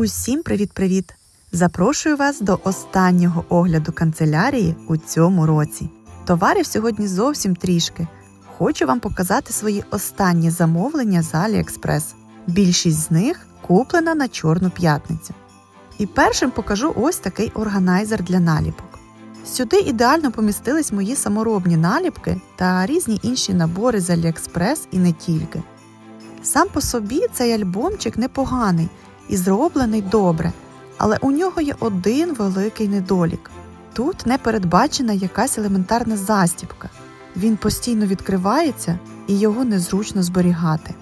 Усім привіт-привіт! Запрошую вас до останнього огляду канцелярії у цьому році. Товарів сьогодні зовсім трішки. Хочу вам показати свої останні замовлення з AliExpress. Більшість з них куплена на Чорну п'ятницю. І першим покажу ось такий органайзер для наліпок. Сюди ідеально помістились мої саморобні наліпки та різні інші набори з AliExpress і не тільки. Сам по собі цей альбомчик непоганий і зроблений добре, але у нього є один великий недолік. Тут не передбачена якась елементарна застібка. Він постійно відкривається і його незручно зберігати.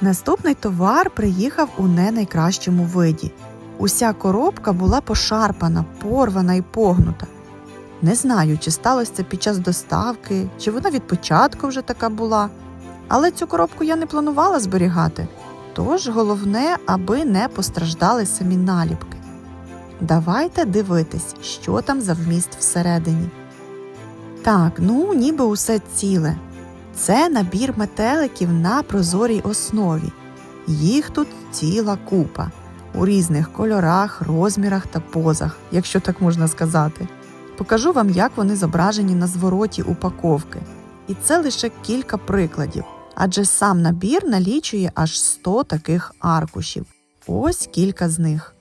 Наступний товар приїхав у не найкращому виді. Уся коробка була пошарпана, порвана і погнута. Не знаю, чи сталося це під час доставки, чи вона від початку вже така була. Але цю коробку я не планувала зберігати, тож головне, аби не постраждали самі наліпки. Давайте дивитись, що там за вміст всередині. Так, ну ніби усе ціле. Це набір метеликів на прозорій основі. Їх тут ціла купа у різних кольорах, розмірах та позах, якщо так можна сказати. Покажу вам, як вони зображені на звороті упаковки. І це лише кілька прикладів, адже сам набір налічує аж 100 таких аркушів. Ось кілька з них.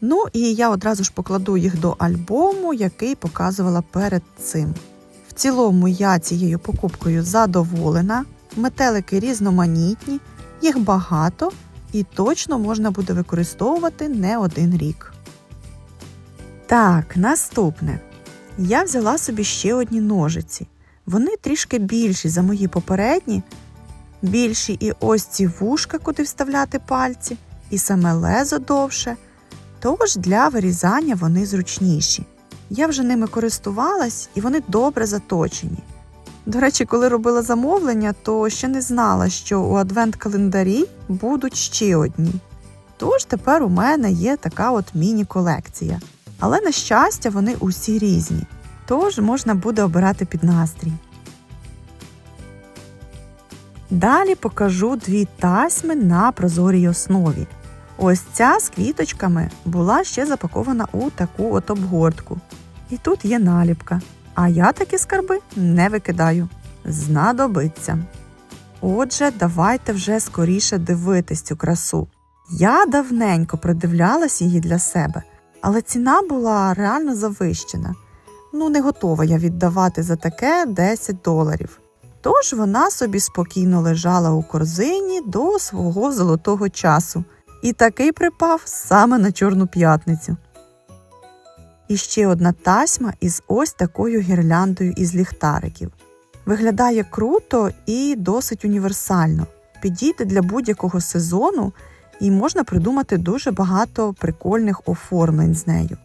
Ну і я одразу ж покладу їх до альбому, який показувала перед цим. В цілому я цією покупкою задоволена. Метелики різноманітні, їх багато і точно можна буде використовувати не один рік. Так, наступне. Я взяла собі ще одні ножиці. Вони трішки більші за мої попередні. Більші і ось ці вушка, куди вставляти пальці, і саме лезо довше. Тож для вирізання вони зручніші. Я вже ними користувалась і вони добре заточені. До речі, коли робила замовлення, то ще не знала, що у адвент-календарі будуть ще одні. Тож тепер у мене є така от міні-колекція. Але, на щастя, вони усі різні. Тож можна буде обирати під настрій. Далі покажу дві тасьми на прозорій основі. Ось ця з квіточками була ще запакована у таку от обгортку. І тут є наліпка. А я такі скарби не викидаю. Знадобиться. Отже, давайте вже скоріше дивитись цю красу. Я давненько придивлялась її для себе, але ціна була реально завищена. Ну, не готова я віддавати за таке 10 доларів. Тож вона собі спокійно лежала у корзині до свого золотого часу. І такий припав саме на Чорну п'ятницю. І ще одна тасьма із ось такою гірляндою із ліхтариків. Виглядає круто і досить універсально. Підійде для будь-якого сезону і можна придумати дуже багато прикольних оформлень з нею.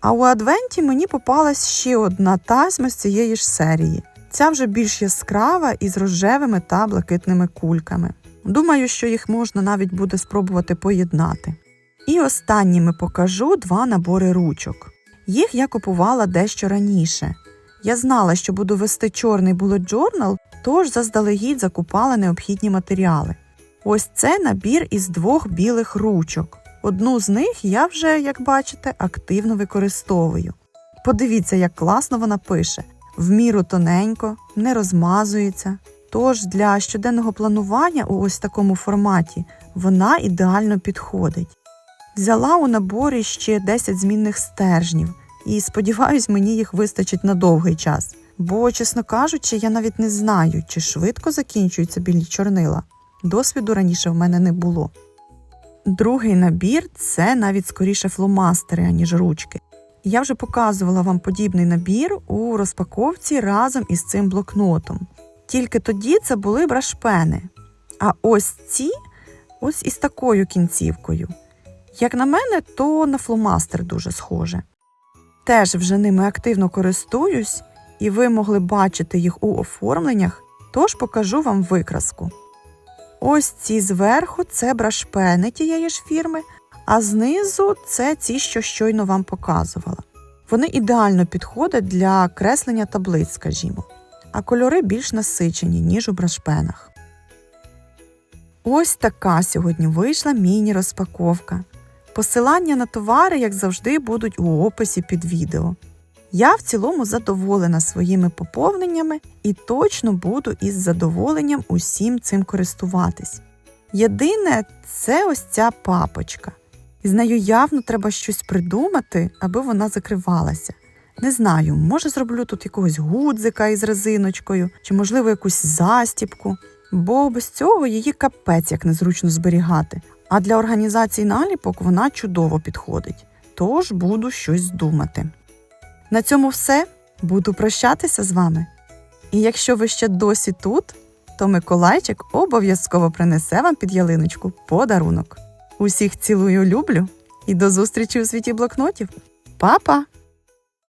А у Адвенті мені попалась ще одна тасьма з цієї ж серії. Ця вже більш яскрава із рожевими та блакитними кульками. Думаю, що їх можна навіть буде спробувати поєднати. І останніми покажу два набори ручок. Їх я купувала дещо раніше. Я знала, що буду вести чорний bullet journal, тож заздалегідь закупала необхідні матеріали. Ось це набір із двох білих ручок. Одну з них я вже, як бачите, активно використовую. Подивіться, як класно вона пише: в міру тоненько, не розмазується. Тож для щоденного планування у ось такому форматі вона ідеально підходить. Взяла у наборі ще 10 змінних стержнів і сподіваюсь, мені їх вистачить на довгий час. Бо, чесно кажучи, я навіть не знаю, чи швидко закінчуються білі чорнила. Досвіду раніше в мене не було. Другий набір це навіть скоріше фломастери, аніж ручки. Я вже показувала вам подібний набір у розпаковці разом із цим блокнотом. Тільки тоді це були брашпени. А ось ці ось із такою кінцівкою. Як на мене, то на фломастер дуже схоже. Теж вже ними активно користуюсь, і ви могли бачити їх у оформленнях, тож покажу вам викраску. Ось ці зверху це брашпени тієї ж фірми, а знизу це ці, що щойно вам показувала. Вони ідеально підходять для креслення таблиць, скажімо, а кольори більш насичені, ніж у брашпенах. Ось така сьогодні вийшла міні-розпаковка. Посилання на товари, як завжди, будуть у описі під відео. Я в цілому задоволена своїми поповненнями і точно буду із задоволенням усім цим користуватись. Єдине, це ось ця папочка. І з нею явно треба щось придумати, аби вона закривалася. Не знаю, може зроблю тут якогось гудзика із резиночкою, чи, можливо, якусь застіпку, бо без цього її капець як незручно зберігати. А для організації наліпок вона чудово підходить. Тож буду щось думати. На цьому все. Буду прощатися з вами. І якщо ви ще досі тут, то Миколайчик обов'язково принесе вам під ялиночку подарунок. Усіх цілую, люблю і до зустрічі у світі блокнотів. Па-па!